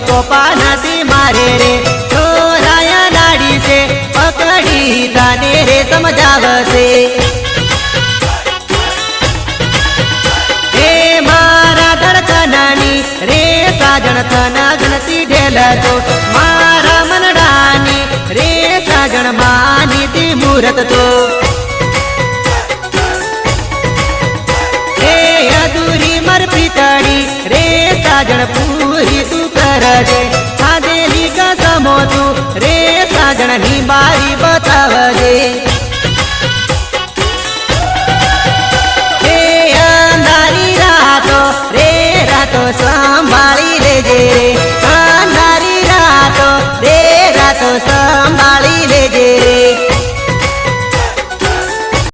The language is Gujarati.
પોપા નથી મારે રે. છોરાયા લાડી છે, પકડી તને રે સમજાવશે. સાજણ થના ગણતી ઢેલ તો મારા મનડાની, રે સાજણ માની તી મુહૂર્ત તો સાજણ પૂરી તું કરજે સાધેલી કસમો તું રે સાજણની બારી બતાવજે અંધારી રાતો રે રાતો સંભાળી લેજે રે